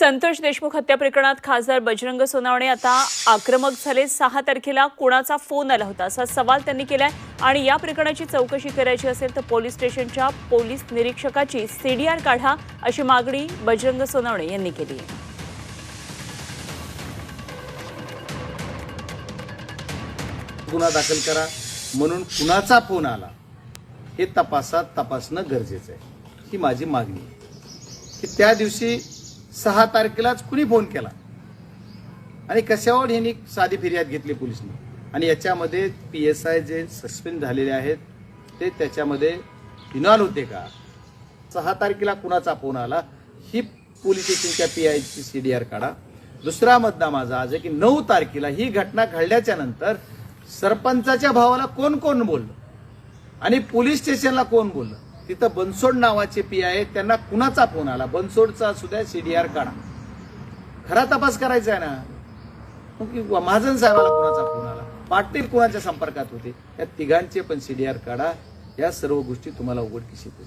संतोष देशमुख हत्या प्रकरणात खासदार बजरंग सोनावणे आता आक्रमक झाले. सहा तारखेला कुणाचा फोन आला होता असा सवाल त्यांनी केलाय. आणि या प्रकरणाची चौकशी करायची असेल तर पोलीस स्टेशनच्या पोलीस निरीक्षकाची सीडीआर काढा अशी मागणी बजरंग सोनावणे यांनी केली आहे. गुन्हा दाखल करा म्हणून कुणाचा फोन आला हे तपासात तपासणं गरजेचं आहे. ही माझी मागणी आहे. की त्या दिवशी सहा तारखेलाच कुणी फोन केला? आणि कशावर ह्यांनी साधी फिर्याद घेतली पोलिसने? आणि याच्यामध्ये पी एस आय जे सस्पेंड झालेले आहेत ते त्याच्यामध्ये इनॉल होते का? सहा तारखेला कुणाचा फोन आला? ही पोलीस स्टेशनच्या पी आयची सी डी आर काढा. दुसरा मुद्दा माझा आज आहे की नऊ तारखेला ही घटना घडल्याच्या नंतर सरपंचाच्या भावाला कोण कोण बोललं? आणि पोलीस स्टेशनला कोण बोललं? तिथं बनसोड नावाचे पी आहे त्यांना कुणाचा फोन आला? बनसोडचा असू द्या सीडीआर काढा. खरा तपास करायचा आहे ना? की महाजन साहेबाला कुणाचा फोन आला? पाटील कुणाच्या संपर्कात होते? या तिघांचे पण सीडीआर काढा. या सर्व गोष्टी तुम्हाला उघडकीस येतील.